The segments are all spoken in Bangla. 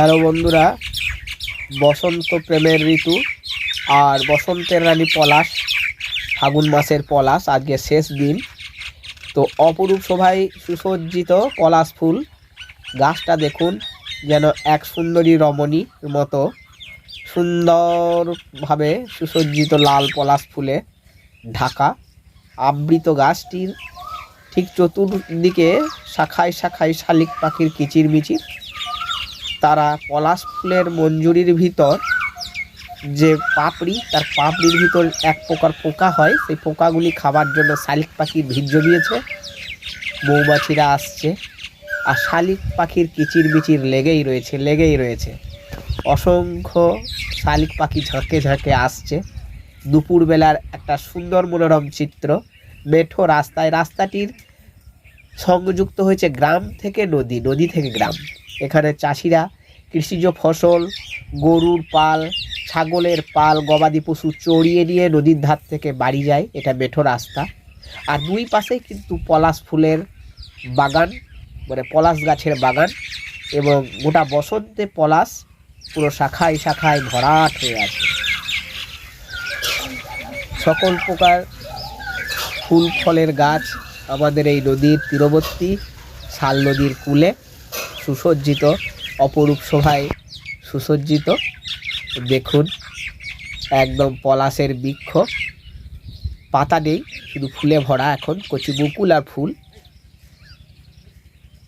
হ্যালো বন্ধুরা, বসন্ত প্রেমের ঋতু আর বসন্তের রানী পলাশ, ফাগুন মাসের পলাশ, আজকে শেষ দিন। তো অপরূপ শোভায় সুসজ্জিত পলাশ ফুল। গাছটা দেখুন, যেন এক সুন্দরী রমণীর মতো। সুন্দরভাবে সুসজ্জিত লাল পলাশ ফুলে ঢাকা। আবৃত গাছটির ঠিক চতুর্দিকে শাখায় শাখায় শালিক পাখির কিচিরমিচির তারা পলাশ ফুলের মঞ্জুরির ভিতর যে পাপড়ি, তার পাপড়ির ভিতর এক প্রকার পোকা হয়। সেই পোকাগুলি খাবার জন্য শালিক পাখির ভিড় জমিয়েছে মৌমাছিরা আসছে। আর শালিক পাখির কিচিরমিচির লেগেই রয়েছে লেগেই রয়েছে। অসংখ্য শালিক পাখি ঝাঁকে ঝাঁকে আসছে। দুপুরবেলার একটা সুন্দর মনোরম চিত্র। মেঠো রাস্তায়, রাস্তাটির সংযুক্ত হয়েছে গ্রাম থেকে নদী নদী থেকে গ্রাম। এখানে চাষিরা কৃষিজ ফসল, গরুর পাল, ছাগলের পাল, গবাদি পশু চড়িয়ে নিয়ে নদীর ধার থেকে বাড়ি যায়। এটা মেঠো রাস্তা। আর দুই পাশেই কিন্তু পলাশ ফুলের বাগান মানে পলাশ গাছের বাগান এবং গোটা বসন্তে পলাশ পুরো শাখায় শাখায় ভরাট হয়ে আছে। সকল প্রকার ফুল, ফলের গাছ আমাদের এই নদীর তীরবর্তী, শাল নদীর কূলে। সুসজ্জিত, অপরূপ শোভায় সুসজ্জিত। দেখুন, একদম পলাশের বৃক্ষ। পাতা নেই, শুধু ফুলে ভরা এখন, কচি বকুল আর ফুল।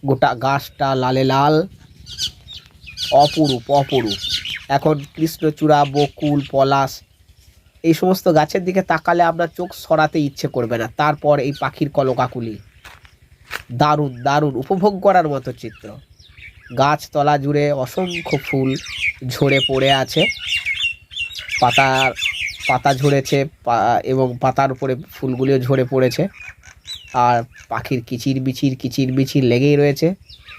গোটা গাছটা লালে লাল। অপরূপ অপরূপ। এখন কৃষ্ণচূড়া, বকুল, পলাশ, এই সমস্ত গাছের দিকে তাকালে আপনার চোখ সরাতে ইচ্ছে করবে না। তারপর এই পাখির কলকাকুলি। দারুণ দারুণ, উপভোগ করার মতো চিত্র। গাছতলা জুড়ে অসংখ্য ফুল ঝরে পড়ে আছে। পাতার, পাতা ঝরেছে এবং পাতার উপরে ফুলগুলিও ঝরে পড়েছে। আর পাখির কিচির বিচির কিচির বিচির লেগেই রয়েছে।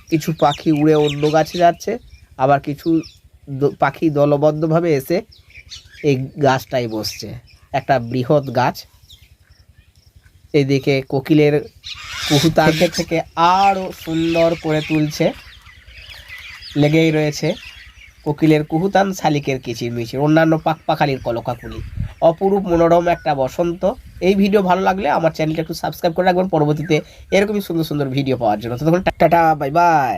কিছু পাখি উড়ে অন্য গাছে যাচ্ছে, আবার কিছু পাখি দলবদ্ধভাবে এসে এই গাছটাই বসছে। একটা বৃহৎ গাছ। এদিকে কোকিলের কুহুতা থেকে থেকে আরও সুন্দর করে তুলছে। লেগেই রয়েছে। কোকিলের কুহুতান শালিকের কিচিরমিচির অন্যান্য পাকপাখালির কলকাকুলি। অপরূপ, মনোরম একটা বসন্ত। এই ভিডিও ভালো লাগলে আমার চ্যানেলটা একটু সাবস্ক্রাইব করে রাখবেন। পরবর্তীতে এরকমই সুন্দর সুন্দর ভিডিও পাওয়ার জন্য। ততক্ষণ টাটা বাই বাই